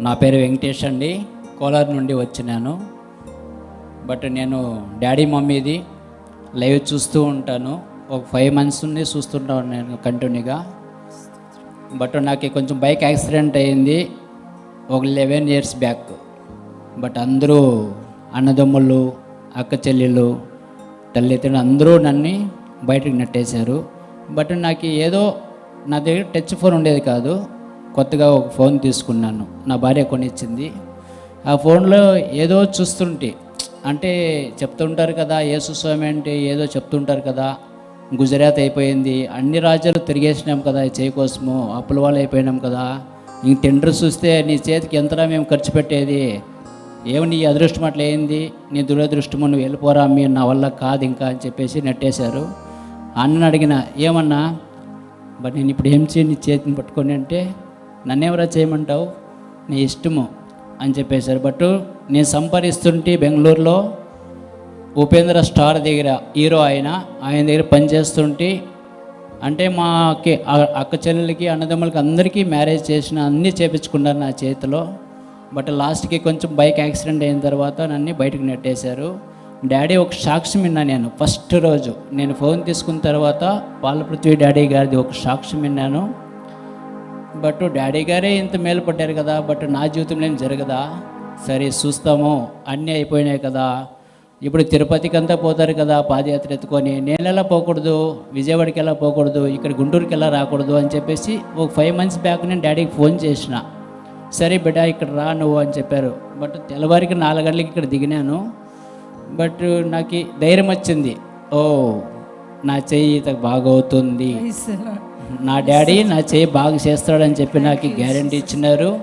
నా పేరు వెంకటేష్ అండి. కోలార్ నుండి వచ్చినాను. బట్ నేను డాడీ మమ్మీది లైవ్ చూస్తూ ఉంటాను. ఒక ఫైవ్ మంత్స్ నుండి చూస్తుంటాను నేను కంటిన్యూగా. బట్ నాకు కొంచెం బైక్ యాక్సిడెంట్ అయింది. ఒక లెవెన్ ఇయర్స్ బ్యాక్. బట్ అందరూ అన్నదమ్ములు అక్క చెల్లెళ్ళు తల్లిదండ్రులు అందరూ నన్ను బయటకు నెట్టేశారు. బట్ నాకు ఏదో నా దగ్గర టచ్ ఫోన్ ఉండేది కాదు. కొత్తగా ఒక ఫోన్ తీసుకున్నాను. నా భార్య కొనిచ్చింది. ఆ ఫోన్లో ఏదో చూస్తుంటే అంటే చెప్తుంటారు కదా యేసుస్వామి అంటే ఏదో చెప్తుంటారు కదా గుజరాత్ అయిపోయింది అన్ని రాజ్యాలు తిరిగేసినాం కదా చేయి కోసము అప్పుల వాళ్ళు అయిపోయినాం కదా ఇంక టెండర్ చూస్తే నీ చేతికి ఎంతరా మేము ఖర్చు పెట్టేది? ఏమి నీ అదృష్టం అట్లా అయింది? నీ దురదృష్టము నువ్వు వెళ్ళిపోరా మీ నా వల్ల కాదు ఇంకా అని చెప్పేసి నెట్టేశారు. అన్నని అడిగిన ఏమన్నా? బట్ నేను ఇప్పుడు ఏం చేయి నీ చేతిని పట్టుకొని అంటే నన్నెవరా చేయమంటావు? నీ ఇష్టము అని చెప్పేశారు. బట్ నేను సంపాదిస్తుంటే బెంగళూరులో ఉపేంద్ర స్టార్ దగ్గర హీరో ఆయన ఆయన దగ్గర పనిచేస్తుంటే అంటే మాకి అక్క చెల్లెలకి అన్నదమ్ములకి అందరికీ మ్యారేజ్ చేసిన అన్నీ చేపించుకున్నారు నా చేతిలో. బట్ లాస్ట్కి కొంచెం బైక్ యాక్సిడెంట్ అయిన తర్వాత నన్ను బయటకు నెట్టేశారు. డాడీ ఒక సాక్ష్యం విన్నా నేను ఫస్ట్ రోజు. నేను ఫోన్ తీసుకున్న తర్వాత పాలపృథ్వీ డాడీ గారిది ఒక సాక్ష్యం విన్నాను. బట్ డాడీ గారే ఇంత మేలు పడ్డారు కదా బట్ నా జీవితంలో ఏం జరగదా? సరే చూస్తాము. అన్నీ అయిపోయినాయి కదా. ఇప్పుడు తిరుపతికి అంతా పోతారు కదా పాదయాత్ర ఎత్తుకొని. నేను ఎలా పోకూడదు? విజయవాడకి ఎలా పోకూడదు? ఇక్కడ గుంటూరుకి ఎలా రాకూడదు? అని చెప్పేసి ఒక ఫైవ్ మంత్స్ బ్యాక్ నేను డాడీకి ఫోన్ చేసిన. సరే బిడ్డ ఇక్కడ రా నువ్వు అని చెప్పారు. బట్ తెల్లవారికి నాలుగు గంటలకి ఇక్కడ దిగినాను. బట్ నాకు ధైర్యం వచ్చింది. ఓ నా చెయ్యి ఇత బాగవుతుంది. నా డాడీ నా చేయి బాగా చేస్తాడని చెప్పి నాకు గ్యారంటీ ఇచ్చినారు.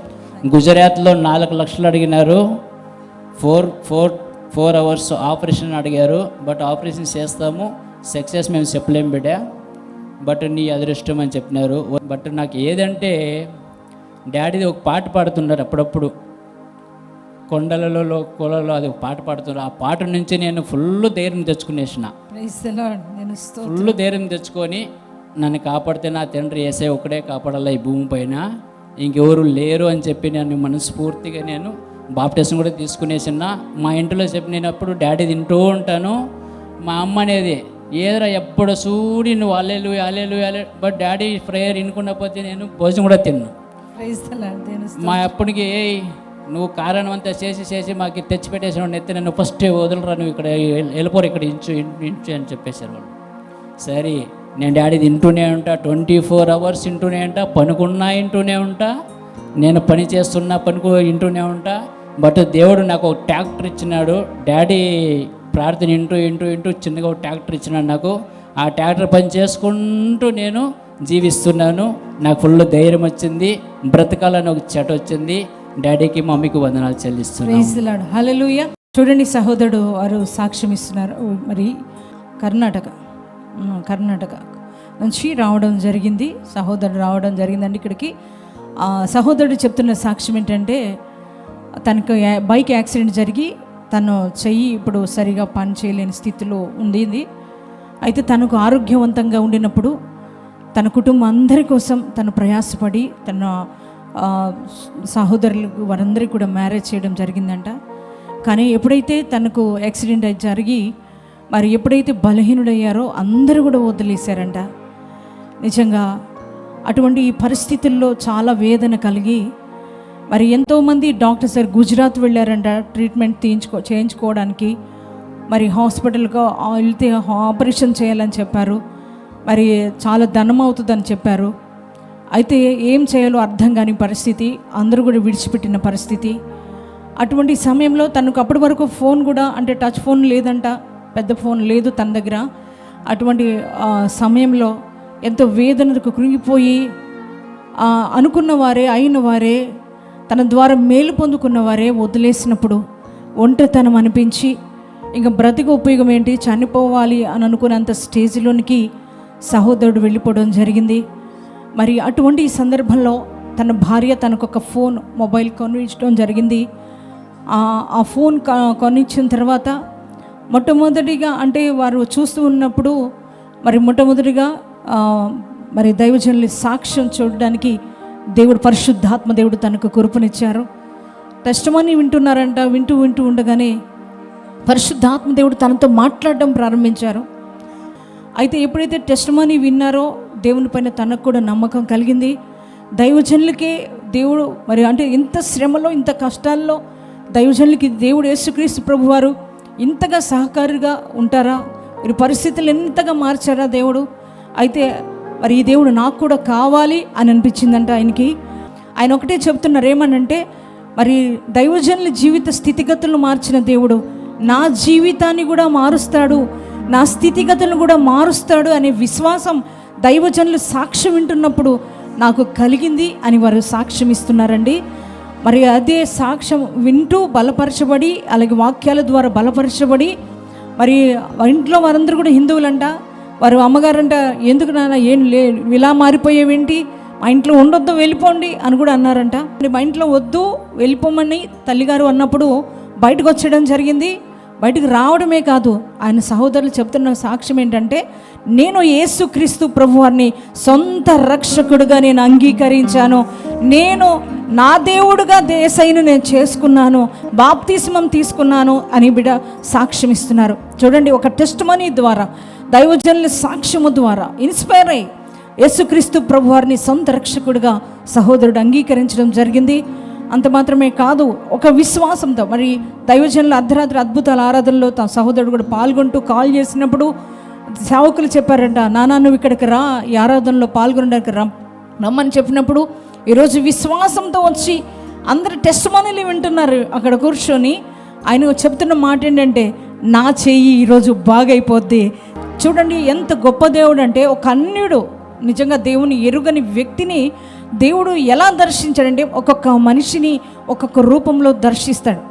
గుజరాత్లో నాలుగు లక్షలు అడిగినారు. Four four four hours operation అడిగారు. బట్ ఆపరేషన్ చేస్తాము. సక్సెస్ మేము చెప్పలేం బిడ్డ. బట్ నీ అదృష్టం అని చెప్పినారు. బట్ నాకు ఏదంటే డాడీది ఒక పాట పాడుతున్నారు అప్పుడప్పుడు. కొండలలో కొలలో అది ఒక పాట పాడుతున్నారు. ఆ పాట నుంచి నేను ఫుల్ ధైర్యం తెచ్చుకునేసిన. ఫుల్ ధైర్యం తెచ్చుకొని నన్ను కాపాడితే నా తండ్రి ఏసే ఒకడే కాపాడాల ఈ భూమి పైన ఇంకెవరు లేరు అని చెప్పి నేను మనస్ఫూర్తిగా నేను బాప్టిజం కూడా తీసుకునేసిన మా ఇంట్లో చెప్పి నేను అప్పుడు డాడీ తింటూ ఉంటాను మా అమ్మ అనేది ఏదరా ఎప్పుడు చూడి నువ్వు అల్లెలు అల్లెలు అల్లె బట్ డాడీ ప్రేయర్ వినుకున్నపోతే నేను భోజనం కూడా తిన్నాను Praise the Lord. నేను స్తోత్రం. మా అప్పటికి "ఏయ్, నువ్వు కారణం అంతా చేసి చేసి మాకు తెచ్చి పెట్టేసిన ఎత్తి నన్ను ఫస్ట్ వదలరా నువ్వు ఇక్కడ వెళ్- వెళ్ళిపోరు ఇక్కడ ఇంచు ఇంచు అని చెప్పేశారు వాళ్ళు సరే నేను డాడీ తింటూనే ఉంటా ట్వంటీ ఫోర్ అవర్స్ ఇంటూనే ఉంటా పనుకున్నా ఇంటూనే ఉంటా నేను పని చేస్తున్నా పనుకు ఇంటూనే ఉంటా బట్ దేవుడు నాకు ఒక ట్రాక్టర్ ఇచ్చినాడు డాడీ ప్రార్థన ఇంటూ ఇంటూ ఇంటూ చిన్నగా ఒక ట్రాక్టర్ ఇచ్చినాడు నాకు ఆ ట్రాక్టర్ పని చేసుకుంటూ నేను జీవిస్తున్నాను నాకు ఫుల్ ధైర్యం వచ్చింది బ్రతకాలని ఒక చెట వచ్చింది డాడీకి మమ్మీకి వందనాలు చెల్లిస్తున్నాను. ప్రైజ్ చూడండి సహోదరుడు వారు సాక్ష్యం ఇస్తున్నారు మరి కర్ణాటక. కర్ణాటక. నుంచి రావడం జరిగింది. సహోదరుడు రావడం జరిగిందండి ఇక్కడికి. సహోదరుడు చెప్తున్న సాక్ష్యం ఏంటంటే తనకు బైక్ యాక్సిడెంట్ జరిగి తను చెయ్యి ఇప్పుడు సరిగా పని చేయలేని స్థితిలో ఉండింది. అయితే తనకు ఆరోగ్యవంతంగా ఉండినప్పుడు తన కుటుంబం అందరి కోసం తను ప్రయాసపడి తన సహోదరులు సహోదరులకు వారందరికీ కూడా మ్యారేజ్ చేయడం జరిగిందంట. కానీ ఎప్పుడైతే తనకు యాక్సిడెంట్ జరిగి మరి ఎప్పుడైతే బలహీనుడయ్యారో అందరూ కూడా వదిలేశారంట. నిజంగా అటువంటి ఈ పరిస్థితుల్లో చాలా వేదన కలిగి మరి ఎంతోమంది డాక్టర్ సార్ గుజరాత్ వెళ్ళారంట ట్రీట్మెంట్ తీయించుకో చేయించుకోవడానికి. మరి హాస్పిటల్గా వెళ్తే ఆపరేషన్ చేయాలని చెప్పారు. మరి చాలా ధనం అవుతుందని చెప్పారు. అయితే ఏం చేయాలో అర్థం కాని పరిస్థితి అందరూ కూడా విడిచిపెట్టిన పరిస్థితి. అటువంటి సమయంలో తనకు అప్పటి వరకు ఫోన్ కూడా అంటే టచ్ ఫోన్ లేదంట. పెద్ద ఫోన్ లేదు తన దగ్గర. అటువంటి సమయంలో ఎంతో వేదనకు కృంగిపోయి అనుకున్న వారే అయిన వారే తన ద్వారా మేలు పొందుకున్న వారే వదిలేసినప్పుడు ఒంటరితనం అనిపించి ఇంకా బ్రతికి ఉపయోగం ఏంటి? చనిపోవాలి అని అనుకున్నంత స్టేజ్లోనికి సహోదరుడు వెళ్ళిపోవడం జరిగింది. మరి అటువంటి సందర్భంలో తన భార్య తనకు ఒక ఫోన్ మొబైల్ కొనిచ్చడం జరిగింది. ఆ ఫోన్ కొనిచ్చిన తర్వాత మొట్టమొదటిగా అంటే వారు చూస్తూ ఉన్నప్పుడు మరి మొట్టమొదటిగా మరి దైవజనుల సాక్ష్యం చూడడానికి దేవుడు పరిశుద్ధాత్మ దేవుడు తనకు కురుపునిచ్చారు. టెస్టమని వింటున్నారంట వింటూ వింటూ ఉండగానే పరిశుద్ధాత్మ దేవుడు తనతో మాట్లాడడం ప్రారంభించారు. అయితే ఎప్పుడైతే టెస్టమని విన్నారో దేవుని పైన తనకు కూడా నమ్మకం కలిగింది. దైవజనులకే దేవుడు మరి అంటే ఇంత శ్రమలో ఇంత కష్టాల్లో దైవజనులకి దేవుడు యేసుక్రీస్తు ప్రభువారు ఇంతగా సహకారిగా ఉంటారా? మీరు పరిస్థితులు ఎంతగా మార్చారా దేవుడు? అయితే మరి ఈ దేవుడు నాకు కూడా కావాలి అని అనిపించిందంట ఆయనకి. ఆయన ఒకటే చెప్తున్నారు ఏమనంటే మరి దైవజనుల జీవిత స్థితిగతులను మార్చిన దేవుడు నా జీవితాన్ని కూడా మారుస్తాడు నా స్థితిగతులను కూడా మారుస్తాడు అనే విశ్వాసం దైవజనులు సాక్ష్యం వింటున్నప్పుడు నాకు కలిగింది అని వారు సాక్ష్యం ఇస్తున్నారండి మరి అదే సాక్ష్యం వింటూ బలపరచబడి అలాగే వాక్యాల ద్వారా బలపరచబడి మరి ఇంట్లో వారందరూ కూడా హిందువులంట. వారు అమ్మగారంట ఎందుకు నాన్న ఏం లే ఇలా మారిపోయేవేంటి? మా ఇంట్లో ఉండొద్దు వెళ్ళిపోండి అని కూడా అన్నారంట. మరి మా ఇంట్లో వద్దు వెళ్ళిపోమని తల్లిగారు అన్నప్పుడు బయటకు వచ్చేయడం జరిగింది. బయటకు రావడమే కాదు ఆయన సహోదరులు చెప్తున్న సాక్ష్యం ఏంటంటే నేను యేసుక్రీస్తు ప్రభువారిని సొంత రక్షకుడుగా నేను అంగీకరించాను. నేను నా దేవుడుగా దేశైను నేను చేసుకున్నాను బాప్తిస్మం తీసుకున్నాను అని బిడ సాక్ష్యం ఇస్తున్నారు చూడండి ఒక టెస్ట్ మనీ ద్వారా దైవజనుల సాక్ష్యము ద్వారా ఇన్స్పైర్ అయ్యి యేసుక్రీస్తు ప్రభువారిని సొంత రక్షకుడిగా సహోదరుడు అంగీకరించడం జరిగింది. అంత మాత్రమే కాదు ఒక విశ్వాసంతో మరి దైవజనుల అర్ధరాత్రి అద్భుతాల ఆరాధనలో తన సహోదరుడు కూడా పాల్గొంటూ కాల్ చేసినప్పుడు సేవకులు చెప్పారంట నానా నువ్వు ఇక్కడికి రా ఈ ఆరాధనలో పాల్గొనడానికి రా రమ్మని చెప్పినప్పుడు ఈరోజు విశ్వాసంతో వచ్చి అందరు టెస్ట్ మనీలు వింటున్నారు అక్కడ కూర్చొని. ఆయన చెప్తున్న మాట ఏంటంటే నా చెయ్యి ఈరోజు బాగైపోద్ది. చూడండి ఎంత గొప్ప దేవుడు అంటే ఒక అన్యుడు నిజంగా దేవుని ఎరుగని వ్యక్తిని దేవుడు ఎలా దర్శించాడంటే ఒక్కొక్క మనిషిని ఒక్కొక్క రూపంలో దర్శిస్తాడు.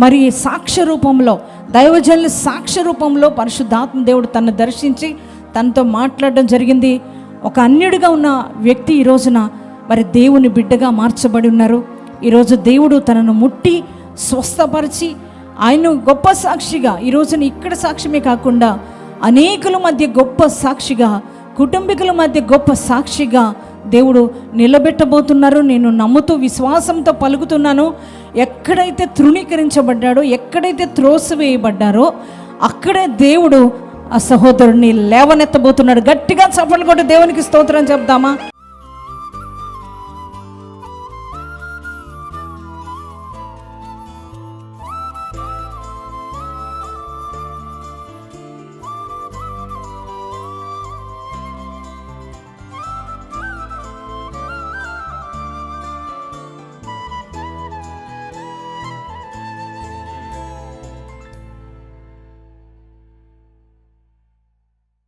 మరి సాక్ష్య రూపంలో దైవజనుల సాక్ష్య రూపంలో పరిశుద్ధాత్మ దేవుడు తను దర్శించి తనతో మాట్లాడడం జరిగింది. ఒక అన్యుడిగా ఉన్న వ్యక్తి ఈ రోజున మరి దేవుని బిడ్డగా మార్చబడి ఉన్నారు. ఈరోజు దేవుడు తనను ముట్టి స్వస్థపరిచి ఆయన గొప్ప సాక్షిగా ఈ రోజున ఇక్కడ సాక్ష్యమే కాకుండా అనేకుల మధ్య గొప్ప సాక్షిగా కుటుంబీకుల మధ్య గొప్ప సాక్షిగా దేవుడు నిలబెట్టబోతున్నారు. నేను నమ్ముతూ విశ్వాసంతో పలుకుతున్నాను. ఎక్కడైతే తృణీకరించబడ్డాడో ఎక్కడైతే త్రోసివేయబడ్డారో అక్కడే దేవుడు ఆ సహోదరుడిని లేవనెత్తబోతున్నాడు. గట్టిగా చప్పట్లు కొట్టి దేవునికి స్తోత్రం చెప్దామా?